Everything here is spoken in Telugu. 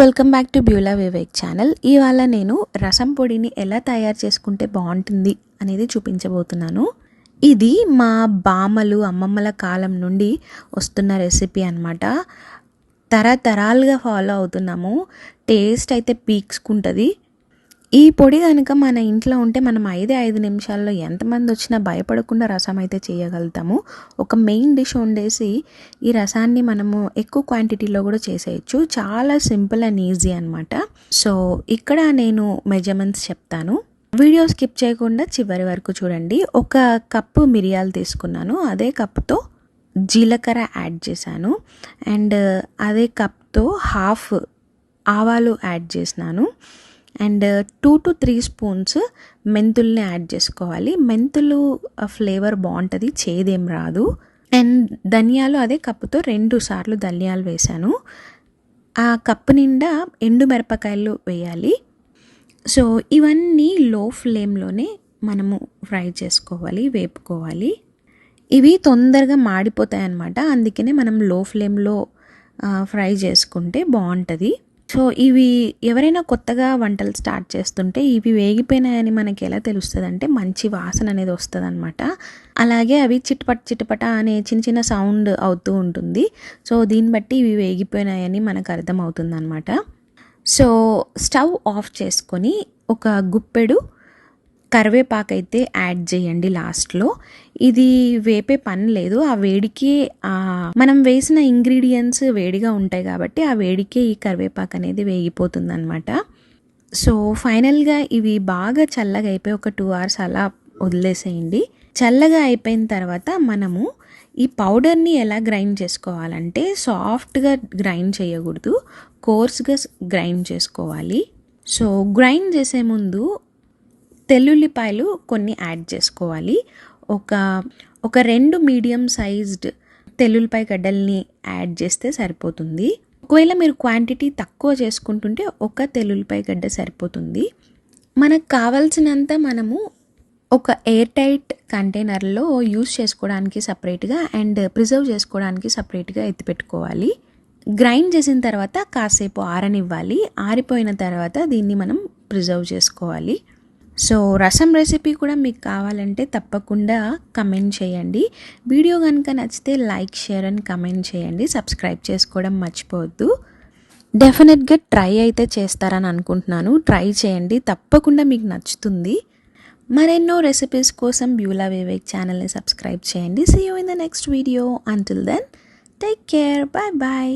Welcome back to Beulah Vivek channel ఇవాళ నేను రసం పొడిని ఎలా తయారు చేసుకుంటే బాగుంటుంది అనేది చూపించబోతున్నాను. ఇది మా బామ్మలు అమ్మమ్మల కాలం నుండి వస్తున్న రెసిపీ అనమాట తరతరాలుగా ఫాలో అవుతున్నాము. టేస్ట్ అయితే పీక్స్కుంటుంది. ఈ పొడి కనుక మన ఇంట్లో ఉంటే మనం ఐదే ఐదు నిమిషాల్లో ఎంతమంది వచ్చినా భయపడకుండా రసం అయితే చేయగలుగుతాము. ఒక మెయిన్ డిష్ వండేసి ఈ రసాన్ని మనము ఎక్కువ క్వాంటిటీలో కూడా చేసేయచ్చు. చాలా సింపుల్ అండ్ ఈజీ అనమాట సో ఇక్కడ నేను మెజర్మెంట్స్ చెప్తాను. వీడియో స్కిప్ చేయకుండా చివరి వరకు చూడండి. ఒక కప్పు మిరియాలు తీసుకున్నాను. అదే కప్తో జీలకర్ర యాడ్ చేశాను. అండ్ అదే కప్తో హాఫ్ ఆవాలు యాడ్ చేసినాను. And two to three spoons మెంతుల్ని యాడ్ చేసుకోవాలి. మెంతులు ఫ్లేవర్ బాగుంటుంది చేదేం రాదు. అండ్ ధనియాలు అదే కప్పుతో రెండు సార్లు ధనియాలు వేశాను. ఆ కప్పు నిండా ఎండు మిరపకాయలు వేయాలి. సో ఇవన్నీ లో ఫ్లేమ్లోనే మనము ఫ్రై చేసుకోవాలి వేపుకోవాలి. ఇవి తొందరగా మాడిపోతాయి అన్నమాట అందుకనే మనం లో ఫ్లేమ్లో ఫ్రై చేసుకుంటే బాగుంటుంది. సో ఇవి ఎవరైనా కొత్తగా వంటలు స్టార్ట్ చేస్తుంటే ఇవి వేగిపోయినాయని మనకి ఎలా తెలుస్తుంది అంటే మంచి వాసన అనేది వస్తుంది అనమాట అలాగే అవి చిటపట్ చిటపట అనే చిన్న చిన్న సౌండ్ అవుతూ ఉంటుంది. సో దీన్ని బట్టి ఇవి వేగిపోయినాయని మనకు అర్థమవుతుంది అనమాట సో స్టవ్ ఆఫ్ చేసుకొని ఒక గుప్పెడు కరివేపాకు అయితే యాడ్ చేయండి లాస్ట్లో ఇది వేపే పని లేదు. ఆ వేడికి మనం వేసిన ఇంగ్రీడియంట్స్ వేడిగా ఉంటాయి కాబట్టి ఆ వేడికే ఈ కరివేపాకు అనేది వేగిపోతుంది అనమాట సో ఫైనల్గా ఇవి బాగా చల్లగా అయిపోయి ఒక టూ అవర్స్ అలా వదిలేసేయండి. చల్లగా అయిపోయిన తర్వాత మనము ఈ పౌడర్ని ఎలా గ్రైండ్ చేసుకోవాలంటే సాఫ్ట్గా గ్రైండ్ చేయకూడదు. కోర్స్గా గ్రైండ్ చేసుకోవాలి. సో గ్రైండ్ చేసే ముందు తెల్లుల్లిపాయలు కొన్ని యాడ్ చేసుకోవాలి. ఒక ఒక రెండు మీడియం సైజ్డ్ తెల్లుల్లిపాయ గడ్డల్ని యాడ్ చేస్తే సరిపోతుంది. ఒకవేళ మీరు క్వాంటిటీ తక్కువ చేసుకుంటుంటే ఒక తెల్లుల్లిపాయ గడ్డ సరిపోతుంది. మనకు కావాల్సినంత మనము ఒక ఎయిర్ టైట్ కంటైనర్లో యూస్ చేసుకోవడానికి సపరేట్గా అండ్ ప్రిజర్వ్ చేసుకోవడానికి సపరేట్గా ఎత్తిపెట్టుకోవాలి గ్రైండ్ చేసిన తర్వాత కాసేపు ఆరనివ్వాలి. ఆరిపోయిన తర్వాత దీన్ని మనం ప్రిజర్వ్ చేసుకోవాలి. సో రసం రెసిపీ కూడా మీకు కావాలంటే తప్పకుండా కమెంట్ చేయండి. వీడియో కనుక నచ్చితే లైక్ షేర్ అండ్ కమెంట్ చేయండి. సబ్స్క్రైబ్ చేసుకోవడం మర్చిపోవద్దు. డెఫినెట్గా ట్రై అయితే చేస్తారని అనుకుంటున్నాను. ట్రై చేయండి. తప్పకుండా మీకు నచ్చుతుంది. మరెన్నో రెసిపీస్ కోసం బ్యూలా వివేక్ ఛానల్ని సబ్స్క్రైబ్ చేయండి. See you in the next video until then take care bye bye